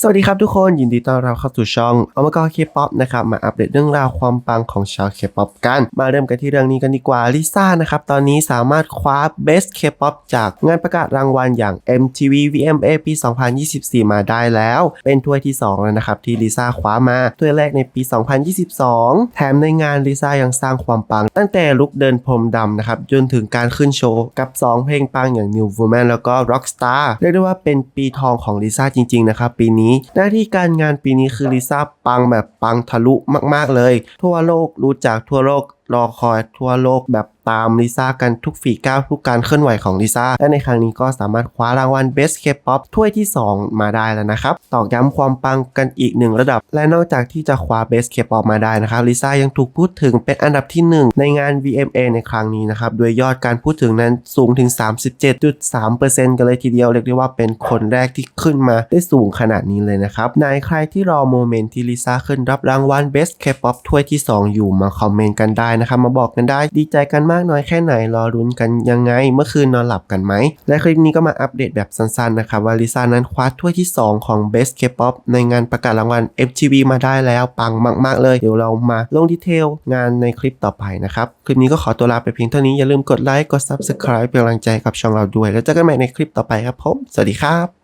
สวัสดีครับทุกคนยินดีต้อนรับเข้าสู่ช่องอมกรเคป๊อปนะครับมาอัปเดตเรื่องราวความปังของชาวเคป๊อปกัน มาเริ่มกันที่เรื่องนี้กันดีกว่าลิซ่านะครับตอนนี้สามารถคว้า Best K-pop จากงานประกาศรางวัลอย่าง MTV VMA ปี 2024 มาได้แล้ว เป็นถ้วยที่ 2 แล้วนะครับที่ลิซ่าคว้ามาถ้วยแรกในปี 2022 แถมในงานลิซ่ายังสร้างความปัง ตั้งแต่ลุกเดินพรมดำนะครับจนถึงการขึ้นโชว์กับ 2 เพลงปังอย่าง New Woman แล้วก็ Rockstar เรียกได้ว่าเป็นปีทองของลิซ่าจริงๆนะครับปีนี้หน้าที่การงานปีนี้คือลิซ่าปังแบบปังทะลุมาก ๆ เลย ทั่วโลกรู้จักทั่วโลกรอคอยทั่วโลกแบบ ตามลิซ่ากันทุกฝีก้าวทุกการเคลื่อนไหวของลิซ่าและในครั้งนี้ก็สามารถคว้ารางวัล Best K-pop ถ้วยที่ 2 มาได้แล้วนะครับตอกย้ำความปังกันอีกหนึ่งระดับ และนอกจากที่จะคว้า Best K-pop มาได้นะครับลิซ่ายังถูกพูดถึงเป็นอันดับที่ 1 ในงาน VMA ในครั้งนี้นะครับโดยยอดการพูดถึงนั้นสูงถึง 37.3%กันเลยทีเดียวเรียกได้ว่าเป็นคนแรกที่ขึ้นมาได้สูงขนาดนี้เลยนะครับไหนใครที่รอโมเมนต์ที่ลิซ่าขึ้นรับรางวัล Best K-pop ถ้วยที่ 2 อยู่มาคอมเมนต์กันได้นะครับมาบอกกันได้ดีใจกันมากน้อยแค่ไหนรอรุ้นกันยังไง เมื่อคืนนอนหลับกันไหม และคลิปนี้ก็มาอัปเดตแบบสั้นๆนะครับว่าลิซ่านั้นคว้าถ้วยที่ 2 ของ Best K-pop ในงานประกาศรางวัล MTV มาได้แล้วปังมาก ๆ เลย เดี๋ยวเรามาลงดีเทลงานในคลิปต่อไปนะครับ คลิปนี้ก็ขอตัวลาไปเพียงเท่านี้อย่าลืมกดไลค์กด Subscribe เป็นกำลังใจกับช่องเราด้วย แล้วเจอกันใหม่ในคลิปต่อไปครับผมสวัสดีครับ